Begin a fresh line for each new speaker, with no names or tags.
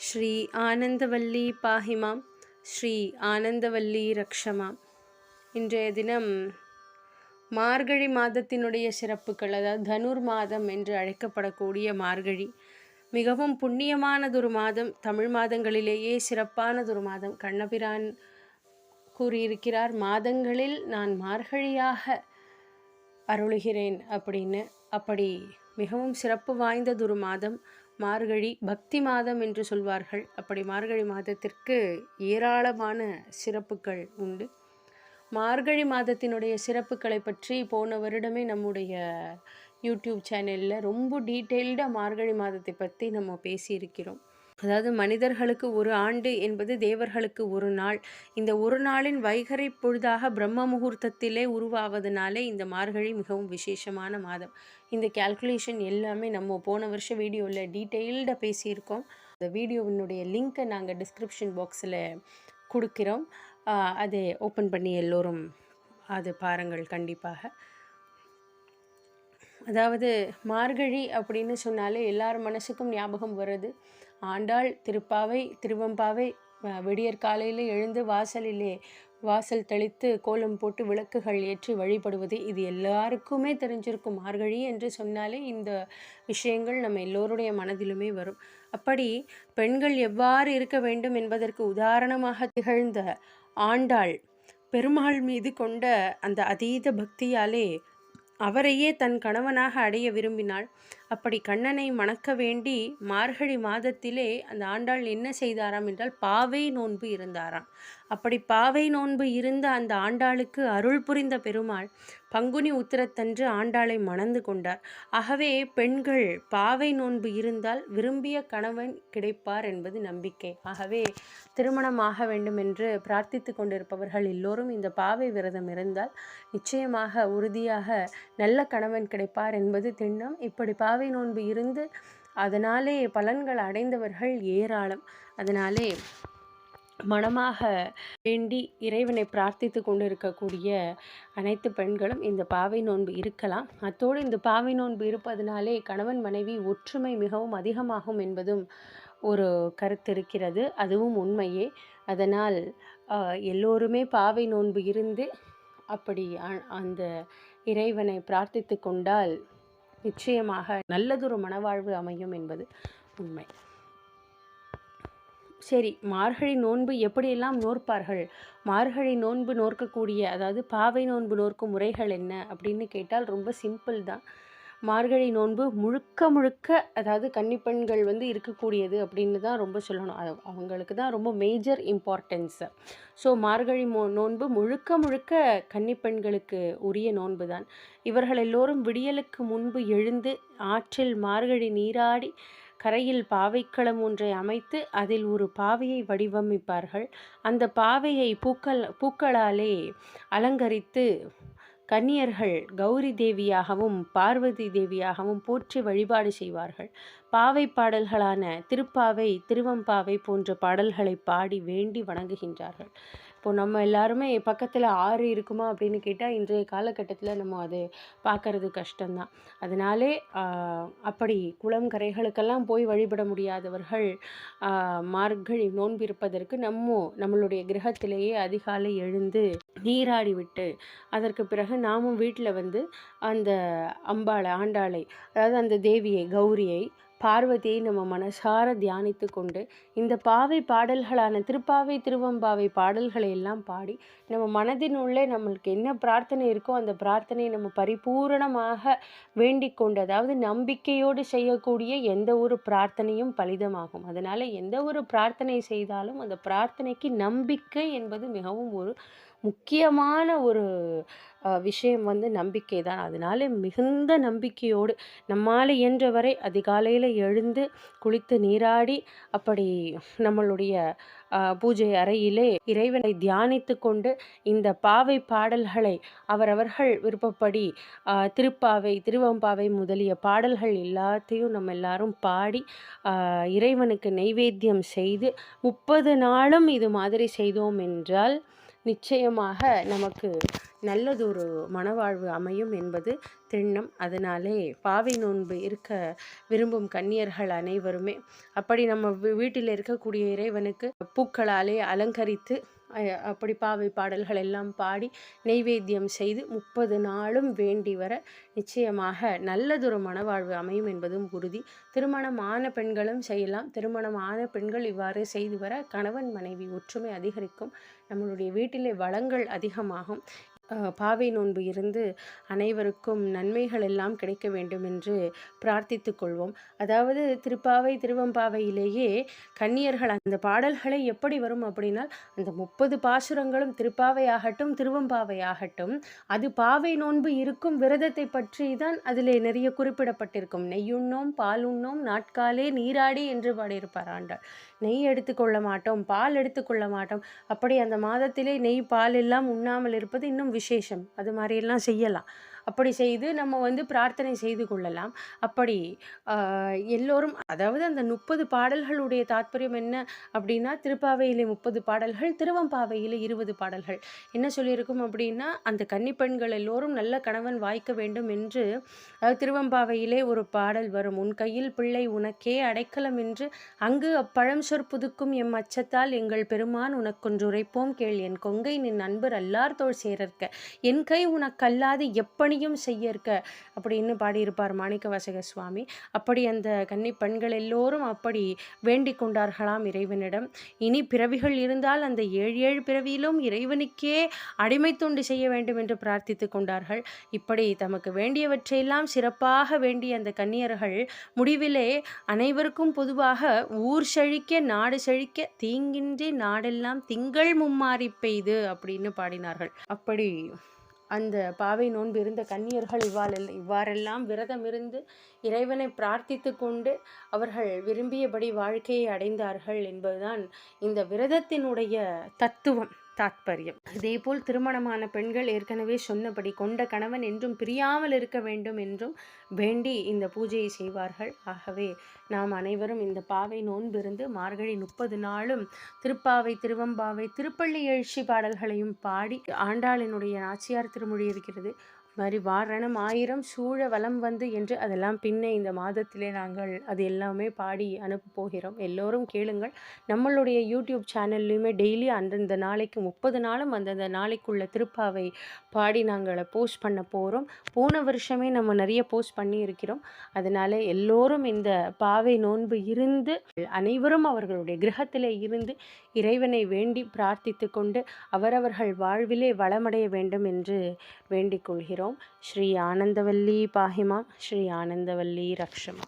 ஸ்ரீ ஆனந்தவல்லி பாஹிமாம் ஸ்ரீ ஆனந்தவல்லி ரக்ஷமாம் இன்றைய தினம் மார்கழி மாதத்தினுடைய சிறப்புகள் அதாவது தனுர் மாதம் என்று அழைக்கப்படக்கூடிய மார்கழி மிகவும் புண்ணியமானதொரு மாதம் தமிழ் மாதங்களிலேயே சிறப்பானதொரு மாதம். கண்ணபிரான் கூறியிருக்கிறார் மாதங்களில் நான் மார்கழியாக அருளுகிறேன் அப்படின்னு. அப்படி மிகவும் சிறப்பு வாய்ந்ததொரு மாதம் மார்கழி பக்தி மாதம் என்று சொல்வார்கள். அப்படி மார்கழி மாதத்திற்கு ஏராளமான சிறப்புகள் உண்டு. மார்கழி மாதத்தினுடைய சிறப்புகளை பற்றி போன வருடமே நம்முடைய யூடியூப் சேனலில் ரொம்ப டீட்டெயில்டாக மார்கழி மாதத்தை பற்றி நம்ம பேசியிருக்கிறோம். அதாவது மனிதர்களுக்கு ஒரு ஆண்டு என்பது தேவர்களுக்கு ஒரு நாள். இந்த ஒரு நாளின் வைகரை பொழுதாக பிரம்ம முகூர்த்தத்திலே உருவாவதனாலே இந்த மார்கழி மிகவும் விசேஷமான மாதம். இந்த கால்குலேஷன் எல்லாமே நம்ம போன வருஷம் வீடியோவில் டீட்டெயில்டாக பேசியிருக்கோம். அந்த வீடியோவினுடைய லிங்க்கை நாங்கள் டிஸ்கிரிப்ஷன் பாக்ஸில் கொடுக்கிறோம். அதை ஓப்பன் பண்ணி எல்லோரும் அது பாருங்கள் கண்டிப்பாக. அதாவது மார்கழி அப்படின்னு சொன்னாலே எல்லார் மனசுக்கும் ஞாபகம் வருது ஆண்டாள் திருப்பாவை திருவம்பாவை விடியற் காலையில் எழுந்து வாசலிலே வாசல் தெளித்து கோலம் போட்டு விளக்குகள் ஏற்றி வழிபடுவது. இது எல்லாருக்குமே தெரிஞ்சிருக்கும். மார்கழி என்று சொன்னாலே இந்த விஷயங்கள் நம்ம எல்லோருடைய மனதிலுமே வரும். அப்படி பெண்கள் எவ்வாறு இருக்க வேண்டும் என்பதற்கு உதாரணமாக திகழ்ந்த ஆண்டாள் பெருமாள் மீது கொண்ட அந்த அதீத பக்தியாலே அவரையே தன் கணவனாக அடைய விரும்பினாள். அப்படி கண்ணனை மணக்க வேண்டி மார்கழி மாதத்திலே அந்த ஆண்டாள் என்ன செய்தாராம் என்றால் பாவை நோன்பு இருந்தாராம். அப்படி பாவை நோன்பு இருந்த அந்த ஆண்டாளுக்கு அருள் புரிந்த பெருமாள் பங்குனி உத்திரத்தன்று ஆண்டாளை மணந்து கொண்டார். ஆகவே பெண்கள் பாவை நோன்பு இருந்தால் விரும்பிய கணவன் கிடைப்பார் என்பது நம்பிக்கை. ஆகவே திருமணமாக வேண்டும் என்று பிரார்த்தித்து கொண்டிருப்பவர்கள் எல்லோரும் இந்த பாவை விரதம் இருந்தால் நிச்சயமாக உறுதியாக நல்ல கணவன் கிடைப்பார் என்பது திண்ணம். இப்படி பாவை நோன்பு இருந்து அதனாலே பலன்கள் அடைந்தவர்கள் ஏராளம். அதனாலே மனமாக வேண்டி இறைவனை பிரார்த்தித்து கொண்டு இருக்கக்கூடிய அனைத்து பெண்களும் இந்த பாவை நோன்பு இருக்கலாம். அத்தோடு இந்த பாவை நோன்பு இருப்பதனாலே கணவன் மனைவி ஒற்றுமை மிகவும் அதிகமாகும் என்பதும் ஒரு கருத்து இருக்கிறது. அதுவும் உண்மையே. அதனால் எல்லோருமே பாவை நோன்பு இருந்து அப்படி அ- அந்த இறைவனை பிரார்த்தித்து கொண்டால் நிச்சயமாக நல்லதொரு மனவாழ்வு அமையும் என்பது உண்மை. சரி மார்கழி நோன்பு எப்படியெல்லாம் நோற்பார்கள்? மார்கழி நோன்பு நோற்கக்கூடிய அதாவது பாவை நோன்பு நோற்கும் முறைகள் என்ன? அப்படின்னு கேட்டால் ரொம்ப சிம்பிள் தான். மார்கழி நோன்பு முழுக்க முழுக்க அதாவது கன்னிப்பெண்கள் வந்து இருக்கக்கூடியது அப்படின்னு தான் ரொம்ப சொல்லணும். அது அவங்களுக்கு தான் ரொம்ப மேஜர் இம்பார்ட்டன்ஸு ஸோ மார்கழி மோ நோன்பு முழுக்க முழுக்க கன்னிப்பெண்களுக்கு உரிய நோன்பு தான். இவர்கள் எல்லோரும் விடியலுக்கு முன்பு எழுந்து ஆற்றில் மார்கழி நீராடி கரையில் பாவைக்களம் ஒன்றை அமைத்து அதில் ஒரு பாவையை வடிவமைப்பார்கள். அந்த பாவையை பூக்கள் பூக்களாலே அலங்கரித்து கன்னியர்கள் கௌரி தேவியாகவும் பார்வதி தேவியாகவும் போற்றி வழிபாடு செய்வார்கள். பாவை பாடல்களான திருப்பாவை திருவம்பாவை போன்ற பாடல்களை பாடி வேண்டி வணங்குகின்றார்கள். இப்போ நம்ம எல்லாருமே பக்கத்தில் ஆறு இருக்குமா? அப்படின்னு கேட்டால் இன்றைய காலகட்டத்தில் நம்ம அது பார்க்கறது கஷ்டம்தான். அதனாலே அப்படி குளம் கரைகளுக்கெல்லாம் போய் வழிபட முடியாதவர்கள் மார்கழி நோன்பிருப்பதற்கு நம்ம நம்மளுடைய கிரகத்திலேயே அதிகாலை எழுந்து நீராடி விட்டு அதற்கு பிறகு நாமும் வீட்டில் வந்து அந்த அம்பாளை ஆண்டாளை அதாவது அந்த தேவியை கௌரியை பார்வதியை நம்ம மனசார தியானித்து கொண்டு இந்த பாவை பாடல்களான திருப்பாவை திருவம்பாவை பாடல்களை எல்லாம் பாடி நம்ம மனதின் உள்ளே நம்மளுக்கு என்ன பிரார்த்தனை இருக்கோ அந்த பிரார்த்தனையை நம்ம பரிபூரணமாக வேண்டிக் கொண்டு அதாவது நம்பிக்கையோடு செய்யக்கூடிய எந்த ஒரு பிரார்த்தனையும் பலிதமாகும். அதனால் எந்த ஒரு பிரார்த்தனை செய்தாலும் அந்த பிரார்த்தனைக்கு நம்பிக்கை என்பது மிகவும் ஒரு முக்கியமான ஒரு விஷயம் வந்து நம்பிக்கை தான். அதனால மிகுந்த நம்பிக்கையோடு நம்மால் இயன்றவரை அதிகாலையில் எழுந்து குளித்து நீராடி அப்படி நம்மளுடைய பூஜை அறையிலே இறைவனை தியானித்து கொண்டு இந்த பாவை பாடல்களை அவரவர்கள் விருப்பப்படி திருப்பாவை திருவம்பாவை முதலிய பாடல்கள் எல்லாத்தையும் நம்ம எல்லாரும் பாடி இறைவனுக்கு நைவேத்தியம் செய்து முப்பது நாளும் இது மாதிரி செய்தோம் என்றால் நிச்சயமாக நமக்கு நல்லதொரு மனவாழ்வு அமையும் என்பது திண்ணம். அதனாலே பாவை நோன்பு இருக்க விரும்பும் கன்னியர்கள் அனைவருமே அப்படி நம்ம வீட்டில் இருக்கக்கூடிய இறைவனுக்கு பூக்களாலே அலங்கரித்து அப்படி பாவை பாடல்கள் எல்லாம் பாடி நெய்வேத்தியம் செய்து முப்பது நாளும் வேண்டி வர நிச்சயமாக நல்லதொரு மனவாழ்வு அமையும் என்பதும் உறுதி. திருமணமான பெண்களும் செய்யலாம். திருமணமான பெண்கள் இவ்வாறு செய்து வர கணவன் மனைவி ஒற்றுமை அதிகரிக்கும். நம்மளுடைய வீட்டிலே வளங்கள் அதிகமாகும். பாவை நோன்பு இருந்து அனைவருக்கும் நன்மைகள் எல்லாம் கிடைக்க வேண்டும் என்று பிரார்த்தித்து கொள்வோம். அதாவது திருப்பாவை திருவம்பாவையிலேயே கன்னியர்கள் அந்த பாடல்களை எப்படி வரும் அப்படின்னா அந்த முப்பது பாசுரங்களும் திருப்பாவை ஆகட்டும் திருவம்பாவை ஆகட்டும் அது பாவை நோன்பு இருக்கும் விரதத்தை பற்றி தான் அதில் நிறைய குறிப்பிடப்பட்டிருக்கும். நெய்யுண்ணோம் பாலுண்ணோம் நாட்காலே நீராடி என்று பாடியிருப்பார் ஆண்டாள். நெய் எடுத்துக்கொள்ள மாட்டோம் பால் எடுத்துக்கொள்ள மாட்டோம். அப்படி அந்த மாதத்திலே நெய் பால் எல்லாம் உண்ணாமல் இருப்பது இன்னும் விசேஷம். அது மாதிரியெல்லாம் செய்யலாம். அப்படி செய்து நம்ம வந்து பிரார்த்தனை செய்து கொள்ளலாம். அப்படி எல்லோரும் அதாவது அந்த முப்பது பாடல்களுடைய தாற்பயம் என்ன அப்படின்னா திருப்பாவையிலே முப்பது பாடல்கள் திருவம்பாவையிலே இருபது பாடல்கள். என்ன சொல்லியிருக்கும் அப்படின்னா அந்த கன்னிப்பெண்கள் எல்லோரும் நல்ல கணவன் வாய்க்க வேண்டும் என்று திருவம்பாவையிலே ஒரு பாடல் வரும். உன் கையில் பிள்ளை உனக்கே அடைக்கலம் என்று அங்கு அப்பழம் சொற் புதுக்கும் எம் அச்சத்தால் எங்கள் பெருமான் உனக்கொன்றுரைப்போம் கேள். என் கொங்கை நின் நண்பர் அல்லார் தோல் சேரற்க என் கை உனக்கல்லாது எப்பணி பணியும் செய்ய இருக்க அப்படின்னு பாடியிருப்பார் மாணிக்க வாசக சுவாமி. அப்படி அந்த கன்னி பெண்கள் எல்லோரும் அப்படி வேண்டிக் கொண்டார்களாம் இறைவனிடம். இனி பிறவிகள் இருந்தால் அந்த ஏழு ஏழு பிறவியிலும் இறைவனுக்கே அடிமை தொண்டு செய்ய வேண்டும் என்று பிரார்த்தித்து கொண்டார்கள். இப்படி தமக்கு வேண்டியவற்றையெல்லாம் சிறப்பாக வேண்டிய அந்த கன்னியர்கள் முடிவிலே அனைவருக்கும் பொதுவாக ஊர் செழிக்க நாடு செழிக்க தீங்கின்றி நாடெல்லாம் திங்கள் மும்மாறி பெய்து அப்படின்னு பாடினார்கள். அப்படி அந்த பாவை நோன்பு இருந்த கன்னியர்கள் இவ்வாறு இவ்வாறெல்லாம் விரதம் இருந்து இறைவனை பிரார்த்தித்து கொண்டு அவர்கள் விரும்பியபடி வாழ்க்கையை அடைந்தார்கள் என்பதுதான் இந்த விரதத்தினுடைய தத்துவம். தாத்பரியம். இதேபோல் திருமணமான பெண்கள் ஏற்கனவே சொன்னபடி கொண்ட கணவன் என்றும் பிரியாமல் இருக்க வேண்டும் என்றும் வேண்டி இந்த பூஜையை செய்வார்கள். ஆகவே நாம் அனைவரும் இந்த பாவை நோன்பிருந்து மார்கழி முப்பது நாளும் திருப்பாவை திருவம்பாவை திருப்பள்ளி எழுச்சி பாடல்களையும் பாடி ஆண்டாளினுடைய நாச்சியார் திருமொழி இருக்கிறது. மாதிரி வாரணம் ஆயிரம் சூழ வலம் வந்து என்று அதெல்லாம் பின்னே இந்த மாதத்திலே நாங்கள் அது எல்லாமே பாடி அனுப்ப போகிறோம். எல்லோரும் கேளுங்கள். நம்மளுடைய யூடியூப் சேனல்லையுமே டெய்லி அந்தந்த நாளைக்கு முப்பது நாளும் அந்தந்த நாளைக்குள்ள திருப்பாவை பாடி நாங்கள் போஸ்ட் பண்ண போகிறோம் போன வருஷமே நம்ம நிறைய போஸ்ட் பண்ணி இருக்கிறோம் அதனால் எல்லோரும் இந்த பாவை நோன்பு இருந்து அனைவரும் அவர்களுடைய கிரகத்திலே இருந்து இறைவனை வேண்டி பிரார்த்தித்து கொண்டு அவரவர்கள் வாழ்விலே வளமடைய வேண்டும் என்று வேண்டிக் கொள்கிறோம். செய்கிறோம் ஸ்ரீ ஆனந்தவல்லி பாஹிமா ஸ்ரீ ஆனந்தவல்லி ரக்ஷமா